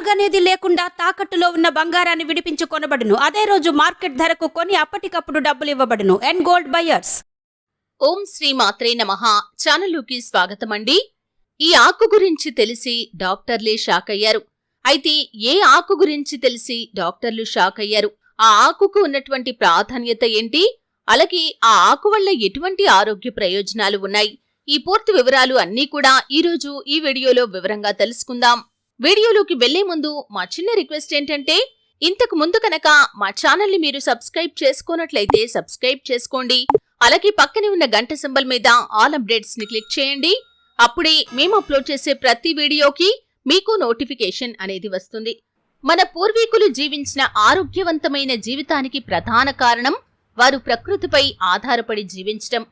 అడుగనేది లేకుండా తాకట్టులో ఉన్న బంగారాన్ని విడిపించి కొనబడును అదే రోజు మార్కెట్ ధరకు కొని అప్పటికప్పుడు డబ్బులు ఇవ్వబడును. అండ్ గోల్డ్ బయర్స్ ఓం శ్రీ మాత్రే నమః. స్వాగతం అండి ఈ ఆకు గురించి తెలిసి డాక్టర్లే షాక్ అయ్యారు అయితే ఏ ఆకు గురించి తెలిసి డాక్టర్లు షాక్ అయ్యారు ఆ ఆకుకు ఉన్నటువంటి ప్రాధాన్యత ఏంటి? అలాగే ఆ ఆకు వల్ల ఎటువంటి ఆరోగ్య ప్రయోజనాలు ఉన్నాయి? ఈ పూర్తి వివరాలు అన్నీ కూడా ఈరోజు ఈ వీడియోలో వివరంగా తెలుసుకుందాం. వీడియోలోకి వెళ్ళే ముందు మా చిన్న రిక్వెస్ట్ ఏంటంటే ఇంతకు ముందు కనుక మా ఛానల్ని మీరు సబ్స్క్రైబ్ చేసుకోనట్లయితే సబ్స్క్రైబ్ చేసుకోండి. అలాగే పక్కనే ఉన్న గంట సింబల్ మీద ఆల్ అప్డేట్స్ని క్లిక్ చేయండి. అప్పుడే మేము అప్లోడ్ చేసే ప్రతి వీడియోకి మీకు నోటిఫికేషన్ అనేది వస్తుంది. మన పూర్వీకులు జీవించిన ఆరోగ్యవంతమైన జీవితానికి ప్రధాన కారణం వారు ప్రకృతిపై ఆధారపడి జీవించటం.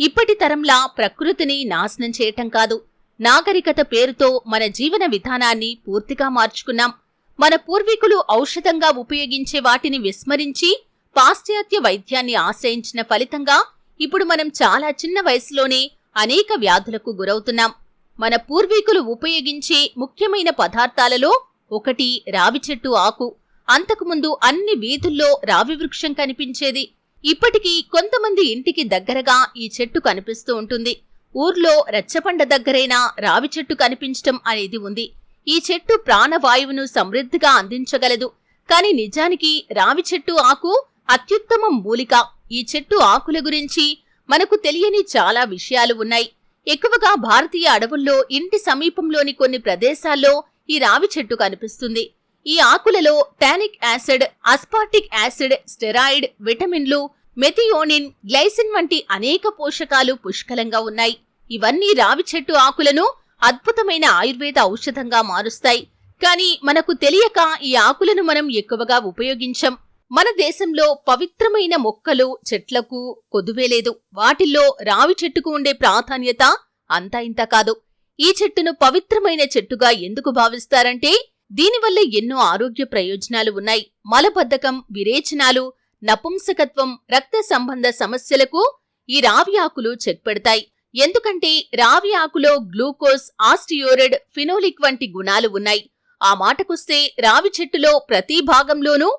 ఇప్పటి తరంలా ప్రకృతిని నాశనం చేయటం కాదు. నాగరికత పేరుతో మన జీవన విధానాన్ని పూర్తిగా మార్చుకున్నాం. మన పూర్వీకులు ఔషధంగా ఉపయోగించే వాటిని విస్మరించి పాశ్చాత్య వైద్యాన్ని ఆశ్రయించిన ఫలితంగా ఇప్పుడు మనం చాలా చిన్న వయసులోనే అనేక వ్యాధులకు గురవుతున్నాం. మన పూర్వీకులు ఉపయోగించే ముఖ్యమైన పదార్థాలలో ఒకటి రావి చెట్టు ఆకు. అంతకుముందు అన్ని వీధుల్లో రావి వృక్షం కనిపించేది. ఇప్పటికీ కొంతమంది ఇంటికి దగ్గరగా ఈ చెట్టు కనిపిస్తూ ఉంటుంది. ఊర్లో రచ్చబండ దగ్గరైనా రావి చెట్టు కనిపించటం అనేది ఉంది. ఈ చెట్టు ప్రాణవాయువును సమృద్ధిగా అందించగలదు. కాని నిజానికి రావి చెట్టు ఆకు అత్యుత్తమ మూలిక. ఈ చెట్టు ఆకుల గురించి మనకు తెలియని చాలా విషయాలు ఉన్నాయి. ఎక్కువగా భారతీయ అడవుల్లో ఇంటి సమీపంలోని కొన్ని ప్రదేశాల్లో ఈ రావి చెట్టు కనిపిస్తుంది. ఈ ఆకులలో tannic acid aspartic acid steroid విటమిన్లు మెథియోనిన్ గ్లైసిన్ వంటి అనేక పోషకాలు పుష్కలంగా ఉన్నాయి. ఇవన్నీ రావి చెట్టు ఆకులను అద్భుతమైన ఆయుర్వేద ఔషధంగా మారుస్తాయి. కానీ మనకు తెలియక ఈ ఆకులను మనం ఎక్కువగా ఉపయోగించం. మన దేశంలో పవిత్రమైన మొక్కలు చెట్లకు కొదువే లేదు. వాటిల్లో రావి చెట్టుకు ఉండే ప్రాధాన్యత అంతా ఇంత కాదు. ఈ చెట్టును పవిత్రమైన చెట్టుగా ఎందుకు భావిస్తారంటే దీనివల్ల ఎన్నో ఆరోగ్య ప్రయోజనాలు ఉన్నాయి. మలబద్ధకం విరేచనాలు నపుంసకత్వం రక్త సంబంధ సమస్యలకు ఈ రావి ఆకులు చెక్ పెడతాయి. ఎందుకంటే రావి ఆకులో గ్లూకోజ్ ఆస్టియోరిడ్ ఫినోలిక్ వంటి గుణాలు ఉన్నాయి. ఆ మాటకొస్తే రావి చెట్టులో ప్రతి భాగంలోనూ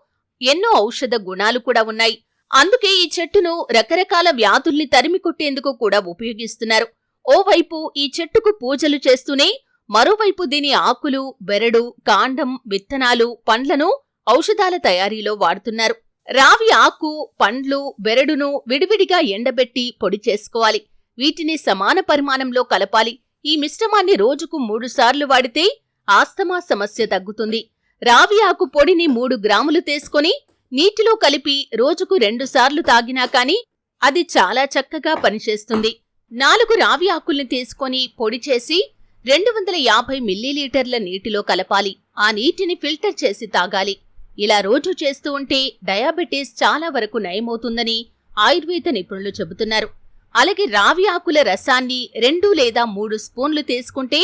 ఎన్నో ఔషధ గుణాలు కూడా ఉన్నాయి. అందుకే ఈ చెట్టును రకరకాల వ్యాధుల్ని తరిమి కొట్టేందుకు కూడా ఉపయోగిస్తున్నారు. ఓవైపు ఈ చెట్టుకు పూజలు చేస్తూనే మరోవైపు దీని ఆకులు బెరడు కాండం విత్తనాలు పండ్లను ఔషధాల తయారీలో వాడుతున్నారు. రావి ఆకు పండ్లు బెరడును విడివిడిగా ఎండబెట్టి పొడి చేసుకోవాలి. వీటిని సమాన పరిమాణంలో కలపాలి. ఈ మిశ్రమాన్ని రోజుకు మూడుసార్లు వాడితే ఆస్తమా సమస్య తగ్గుతుంది. రావి ఆకు పొడిని మూడు గ్రాములు తీసుకొని నీటిలో కలిపి రోజుకు రెండుసార్లు తాగినా కాని అది చాలా చక్కగా పనిచేస్తుంది. నాలుగు రావి ఆకుల్ని తీసుకొని పొడి చేసి రెండు వందల యాభై మిల్లీలీటర్ల నీటిలో కలపాలి. ఆ నీటిని ఫిల్టర్ చేసి తాగాలి. ఇలా రోజు చేస్తూ ఉంటే డయాబెటీస్ చాలా వరకు నయమవుతుందని ఆయుర్వేద నిపుణులు చెబుతున్నారు. అలాగే రావి ఆకుల రసాన్ని రెండు లేదా మూడు స్పూన్లు తీసుకుంటే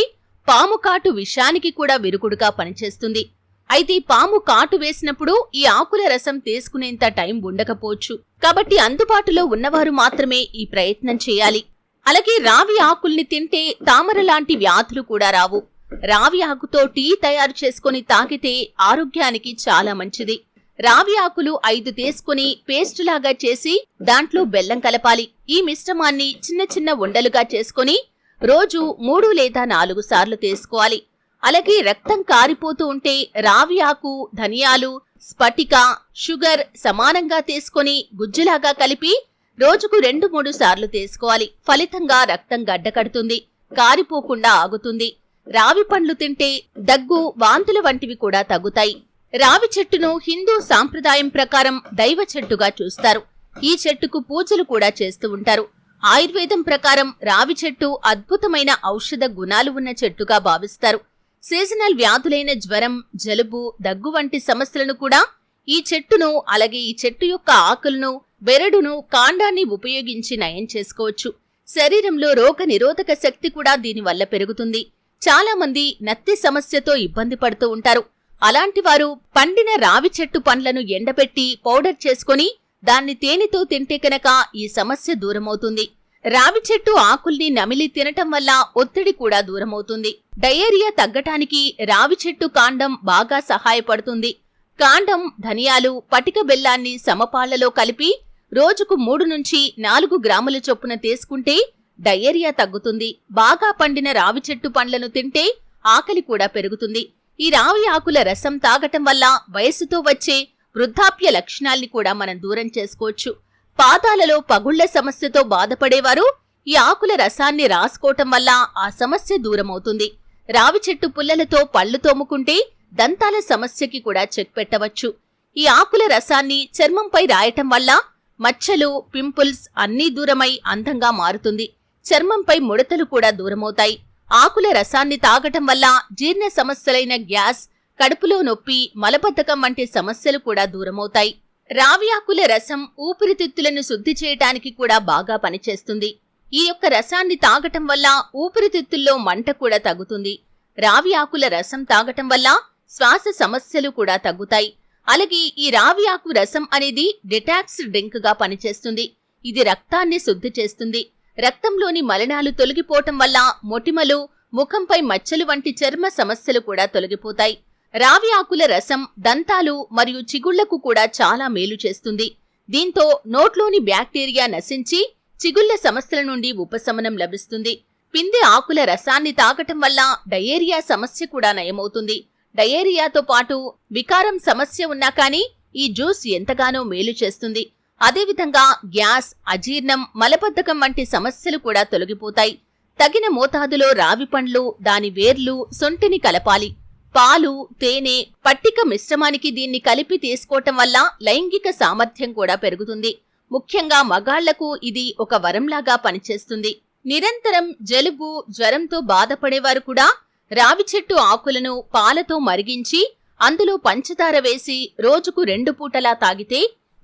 పాము కాటు విషానికి కూడా విరుగుడుగా పనిచేస్తుంది. అయితే పాము కాటు వేసినప్పుడు ఈ ఆకుల రసం తీసుకునేంత టైం ఉండకపోవచ్చు. కాబట్టి అందుబాటులో ఉన్నవారు మాత్రమే ఈ ప్రయత్నం చేయాలి. అలాగే రావి ఆకుల్ని తింటే తామర లాంటి వ్యాధులు కూడా రావు. రావి ఆకుతో టీ తయారు చేసుకుని తాగితే ఆరోగ్యానికి చాలా మంచిది. రావి ఆకులు ఐదు తీసుకుని పేస్ట్ లాగా చేసి దాంట్లో బెల్లం కలపాలి. ఈ మిశ్రమాన్ని చిన్న చిన్న ఉండలుగా చేసుకుని రోజు మూడు లేదా నాలుగు సార్లు తీసుకోవాలి. అలాగే రక్తం కారిపోతూ ఉంటే రావి ఆకు ధనియాలు స్ఫటిక షుగర్ సమానంగా తీసుకొని గుజ్జులాగా కలిపి రోజుకు రెండు మూడు సార్లు తీసుకోవాలి. ఫలితంగా రక్తం గడ్డకడుతుంది కారిపోకుండా ఆగుతుంది. రావి పండ్లు తింటే దగ్గు వాంతుల వంటివి కూడా తగ్గుతాయి. రావి చెట్టును హిందూ సాంప్రదాయం ప్రకారం దైవ చెట్టుగా చూస్తారు. ఈ చెట్టుకు పూజలు కూడా చేస్తూ ఉంటారు. ఆయుర్వేదం ప్రకారం రావి చెట్టు అద్భుతమైన ఔషధ గుణాలు ఉన్న చెట్టుగా భావిస్తారు. సీజనల్ వ్యాధులైన జ్వరం జలుబు దగ్గు వంటి సమస్యలను కూడా ఈ చెట్టును అలాగే ఈ చెట్టు యొక్క ఆకులను బెరడును కాండాన్ని ఉపయోగించి నయం చేసుకోవచ్చు. శరీరంలో రోగ నిరోధక శక్తి కూడా దీనివల్ల పెరుగుతుంది. చాలా మంది నత్తి సమస్యతో ఇబ్బంది పడుతూ ఉంటారు. అలాంటి వారు పండిన రావి చెట్టు పండ్లను ఎండబెట్టి పౌడర్ చేసుకొని దాన్ని తేనెతో తింటే కనుక ఈ సమస్య దూరమవుతుంది. రావి చెట్టు ఆకుల్ని నమిలి తినటం వల్ల ఒత్తిడి కూడా దూరమవుతుంది. డయేరియా తగ్గటానికి రావి చెట్టు కాండం బాగా సహాయపడుతుంది. కాండం ధనియాలు పటిక బెల్లాన్ని సమపాళ్ళలో కలిపి రోజుకు మూడు నుంచి నాలుగు గ్రాముల చొప్పున తీసుకుంటే డయేరియా తగ్గుతుంది. బాగా పండిన రావి చెట్టు పండ్లను తింటే ఆకలి కూడా పెరుగుతుంది. ఈ రావి ఆకుల రసం తాగటం వల్ల వయస్సుతో వచ్చే వృద్ధాప్య లక్షణాల్ని కూడా మనం దూరం చేసుకోవచ్చు. పాదాలలో పగుళ్ళ సమస్యతో బాధపడేవారు ఈ ఆకుల రసాన్ని రాసుకోవటం వల్ల ఆ సమస్య దూరమవుతుంది. రావి చెట్టు పుల్లలతో పళ్ళు తోముకుంటే దంతాల సమస్యకి కూడా చెక్ పెట్టవచ్చు. ఈ ఆకుల రసాన్ని చర్మంపై రాయటం వల్ల మచ్చలు పింపుల్స్ అన్నీ దూరమై అందంగా మారుతుంది. చర్మంపై ముడతలు కూడా దూరమవుతాయి. ఆకుల రసాన్ని తాగటం వల్ల జీర్ణ సమస్యలైన గ్యాస్ కడుపులో నొప్పి మలబద్ధకం వంటి సమస్యలు కూడా దూరమవుతాయి. రావి ఆకుల రసం ఊపిరితిత్తులను శుద్ధి చేయటానికి కూడా బాగా పనిచేస్తుంది. ఈ యొక్క రసాన్ని తాగటం వల్ల ఊపిరితిత్తుల్లో మంట కూడా తగ్గుతుంది. రావి ఆకుల రసం తాగటం వల్ల శ్వాస సమస్యలు కూడా తగ్గుతాయి. అలాగే ఈ రావి ఆకు రసం అనేది డిటాక్స్ డ్రింక్గా పనిచేస్తుంది. ఇది రక్తాన్ని శుద్ధి చేస్తుంది. రక్తంలోని మలినాలు తొలగిపోవటం వల్ల మొటిమలు ముఖంపై మచ్చలు వంటి చర్మ సమస్యలు కూడా తొలగిపోతాయి. రావి ఆకుల రసం దంతాలు మరియు చిగుళ్ళకు కూడా చాలా మేలు చేస్తుంది. దీంతో నోట్లోని బ్యాక్టీరియా నశించి చిగుళ్ళ సమస్యల నుండి ఉపశమనం లభిస్తుంది. పిందె ఆకుల రసాన్ని తాగటం వల్ల డయేరియా సమస్య కూడా నయమవుతుంది. డయేరియాతో పాటు వికారం సమస్య ఉన్నా కానీ ఈ జ్యూస్ ఎంతగానో మేలు చేస్తుంది. అదేవిధంగా గ్యాస్ అజీర్ణం మలబద్ధకం వంటి సమస్యలు కూడా తొలగిపోతాయి. తగిన మోతాదులో రావి పండ్లు దాని వేర్లు సొంటిని కలపాలి. పాలు తేనె పట్టిక మిశ్రమానికి దీన్ని కలిపి తీసుకోవటం వల్ల లైంగిక సామర్థ్యం కూడా పెరుగుతుంది. ముఖ్యంగా మగాళ్ళకు ఇది ఒక వరంలాగా పనిచేస్తుంది. నిరంతరం జలుబు జ్వరంతో బాధపడేవారు కూడా రావి చెట్టు ఆకులను పాలతో మరిగించి అందులో పంచదార వేసి రోజుకు రెండు పూటలా తాగితే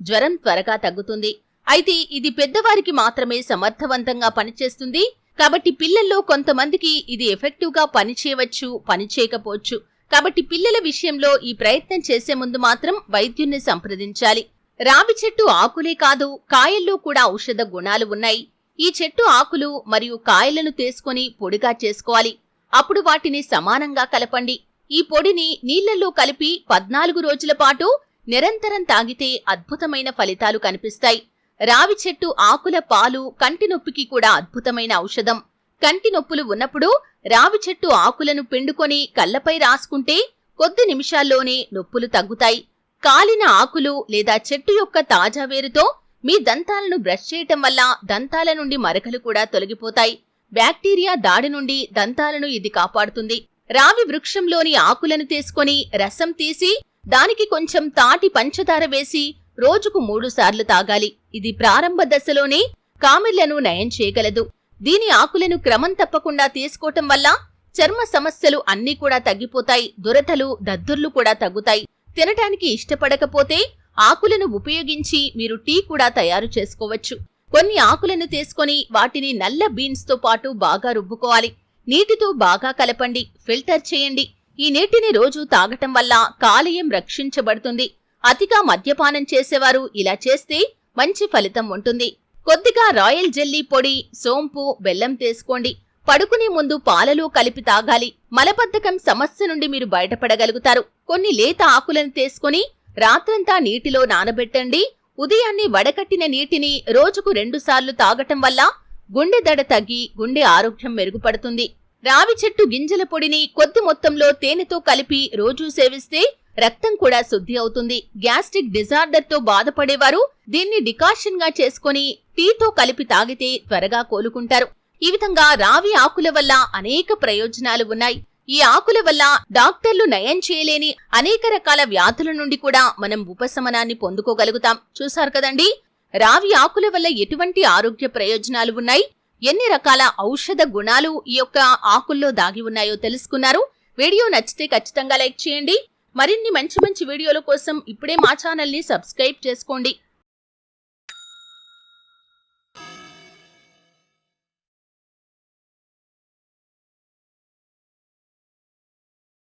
జ్వరం త్వరగా తగ్గుతుంది. అయితే ఇది పెద్దవారికి మాత్రమే సమర్థవంతంగా పనిచేస్తుంది. కాబట్టి పిల్లల్లో కొంతమందికి ఇది ఎఫెక్టివ్గా పనిచేయవచ్చు పనిచేయకపోవచ్చు. కాబట్టి పిల్లల విషయంలో ఈ ప్రయత్నం చేసే ముందు మాత్రం వైద్యుణ్ణి సంప్రదించాలి. రావి చెట్టు ఆకులే కాదు కాయల్లో కూడా ఔషధ గుణాలు ఉన్నాయి. ఈ చెట్టు ఆకులు మరియు కాయలను తీసుకొని పొడిగా చేసుకోవాలి. అప్పుడు వాటిని సమానంగా కలపండి. ఈ పొడిని నీళ్ళలో కలిపి పద్నాలుగు రోజుల పాటు నిరంతరం తాగితే అద్భుతమైన ఫలితాలు కనిపిస్తాయి. రావి చెట్టు ఆకుల పాలు కంటి నొప్పికి కూడా అద్భుతమైన ఔషధం. కంటి నొప్పులు ఉన్నప్పుడు రావి చెట్టు ఆకులను పిండుకొని కళ్ళపై రాసుకుంటే కొద్ది నిమిషాల్లోనే నొప్పులు తగ్గుతాయి. కాలిన ఆకులు లేదా చెట్టు యొక్క తాజా వేరుతో మీ దంతాలను బ్రష్ చేయటం వల్ల దంతాల నుండి మరకలు కూడా తొలగిపోతాయి. బ్యాక్టీరియా దాడి నుండి దంతాలను ఇది కాపాడుతుంది. రావి వృక్షంలోని ఆకులను తీసుకొని రసం తీసి దానికి కొంచెం తాటి పంచదార వేసి రోజుకు మూడు సార్లు తాగాలి. ఇది ప్రారంభ దశలోనే కామెళ్ళను నయం చేయగలదు. దీని ఆకులను క్రమం తప్పకుండా తీసుకోవటం వల్ల చర్మ సమస్యలు అన్నీ కూడా తగ్గిపోతాయి. దురదలు దద్దుర్లు కూడా తగ్గుతాయి. తినటానికి ఇష్టపడకపోతే ఆకులను ఉపయోగించి మీరు టీ కూడా తయారు చేసుకోవచ్చు. కొన్ని ఆకులను తీసుకొని వాటిని నల్ల బీన్స్తో పాటు బాగా రుబ్బుకోవాలి. నీటితో బాగా కలపండి. ఫిల్టర్ చేయండి. ఈ నీటిని రోజు తాగటం వల్ల కాలేయం రక్షించబడుతుంది. అతిగా మద్యపానం చేసేవారు ఇలా చేస్తే మంచి ఫలితం ఉంటుంది. కొద్దిగా రాయల్ జెల్లీ పొడి సోంపు బెల్లం తీసుకోండి. పడుకునే ముందు పాలలో కలిపి తాగాలి. మలబద్ధకం సమస్య నుండి మీరు బయటపడగలుగుతారు. కొన్ని లేత ఆకులను తీసుకుని రాత్రంతా నీటిలో నానబెట్టండి. ఉదయాన్నే వడకట్టిన నీటిని రోజుకు రెండుసార్లు తాగటం వల్ల గుండె దడ తగ్గి గుండె ఆరోగ్యం మెరుగుపడుతుంది. రావి చెట్టు గింజల పొడిని కొద్ది మొత్తంలో తేనెతో కలిపి రోజూ సేవిస్తే రక్తం కూడా శుద్ధి అవుతుంది. గ్యాస్ట్రిక్ డిజార్డర్తో బాధపడేవారు దీన్ని డికాషన్గా చేసుకుని టీతో కలిపి తాగితే త్వరగా కోలుకుంటారు. ఈ విధంగా రావి ఆకుల వల్ల అనేక ప్రయోజనాలు ఉన్నాయి. ఈ ఆకుల వల్ల డాక్టర్లు నయం చేయలేని అనేక రకాల వ్యాధుల నుండి కూడా మనం ఉపశమనాన్ని పొందుకోగలుగుతాం. చూశారు కదండి? రావి ఆకుల వల్ల ఎటువంటి ఆరోగ్య ప్రయోజనాలు ఉన్నాయి? ఎన్ని రకాల ఔషధ గుణాలు ఈ యొక్క ఆకుల్లో దాగి ఉన్నాయో తెలుసుకున్నారు. వీడియో నచ్చితే ఖచ్చితంగా లైక్ చేయండి. మరిన్ని మంచి మంచి వీడియోల కోసం ఇప్పుడే మా ఛానల్ని సబ్స్క్రైబ్ చేసుకోండి.